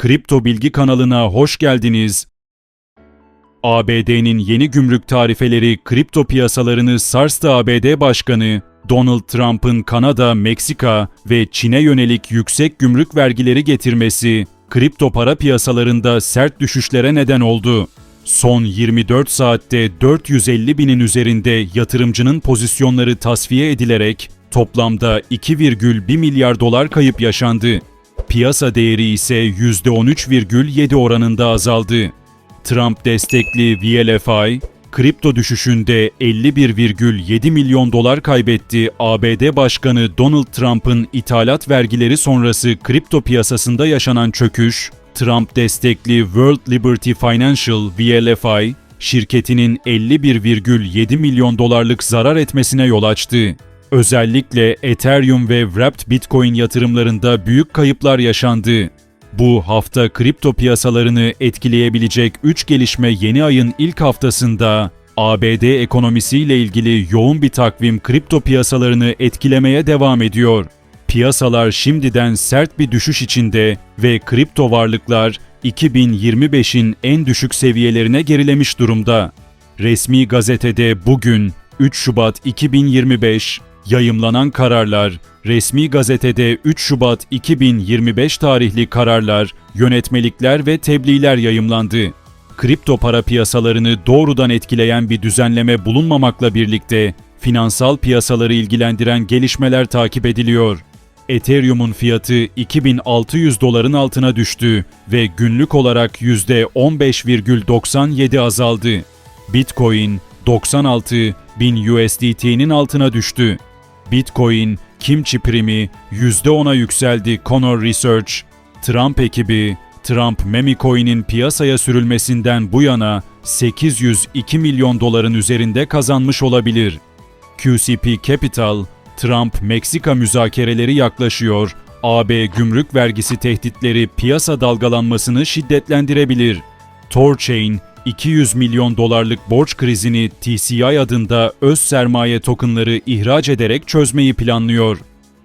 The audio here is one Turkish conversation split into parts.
Kripto Bilgi kanalına hoş geldiniz. ABD'nin yeni gümrük tarifeleri kripto piyasalarını sarstı ABD Başkanı, Donald Trump'ın Kanada, Meksika ve Çin'e yönelik yüksek gümrük vergileri getirmesi, kripto para piyasalarında sert düşüşlere neden oldu. Son 24 saatte 450 binin üzerinde yatırımcının pozisyonları tasfiye edilerek toplamda 2,1 milyar dolar kayıp yaşandı. Piyasa değeri ise %13,7 oranında azaldı. Trump destekli VLFI, kripto düşüşünde 51,7 milyon dolar kaybetti. ABD Başkanı Donald Trump'ın ithalat vergileri sonrası kripto piyasasında yaşanan çöküş, Trump destekli World Liberty Financial VLFI, şirketinin 51,7 milyon dolarlık zarar etmesine yol açtı. Özellikle Ethereum ve Wrapped Bitcoin yatırımlarında büyük kayıplar yaşandı. Bu hafta kripto piyasalarını etkileyebilecek 3 gelişme yeni ayın ilk haftasında ABD ekonomisiyle ilgili yoğun bir takvim kripto piyasalarını etkilemeye devam ediyor. Piyasalar şimdiden sert bir düşüş içinde ve kripto varlıklar 2025'in en düşük seviyelerine gerilemiş durumda. Resmi gazetede bugün 3 Şubat 2025 yayımlanan kararlar, resmi gazetede 3 Şubat 2025 tarihli kararlar, yönetmelikler ve tebliğler yayımlandı. Kripto para piyasalarını doğrudan etkileyen bir düzenleme bulunmamakla birlikte finansal piyasaları ilgilendiren gelişmeler takip ediliyor. Ethereum'un fiyatı 2600 doların altına düştü ve günlük olarak %15,97 azaldı. Bitcoin 96 bin USDT'nin altına düştü. Bitcoin, kimçi primi %10'a yükseldi Conor Research. Trump ekibi, Trump Meme Coin'in piyasaya sürülmesinden bu yana 802 milyon doların üzerinde kazanmış olabilir. QCP Capital, Trump Meksika müzakereleri yaklaşıyor, AB gümrük vergisi tehditleri piyasa dalgalanmasını şiddetlendirebilir. Torchain, 200 milyon dolarlık borç krizini TCI adında öz sermaye tokenları ihraç ederek çözmeyi planlıyor.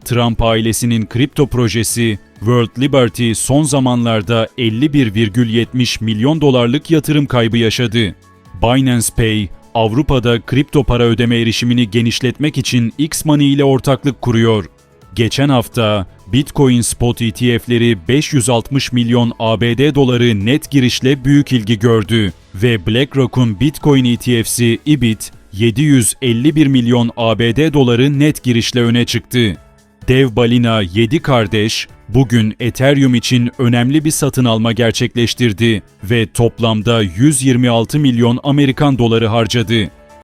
Trump ailesinin kripto projesi World Liberty son zamanlarda 51,70 milyon dolarlık yatırım kaybı yaşadı. Binance Pay, Avrupa'da kripto para ödeme erişimini genişletmek için X-Money ile ortaklık kuruyor. Geçen hafta Bitcoin spot ETF'leri 560 milyon ABD doları net girişle büyük ilgi gördü ve BlackRock'un Bitcoin ETF'si IBIT 751 milyon ABD doları net girişle öne çıktı. Dev balina 7 kardeş bugün Ethereum için önemli bir satın alma gerçekleştirdi ve toplamda 126 milyon Amerikan doları harcadı.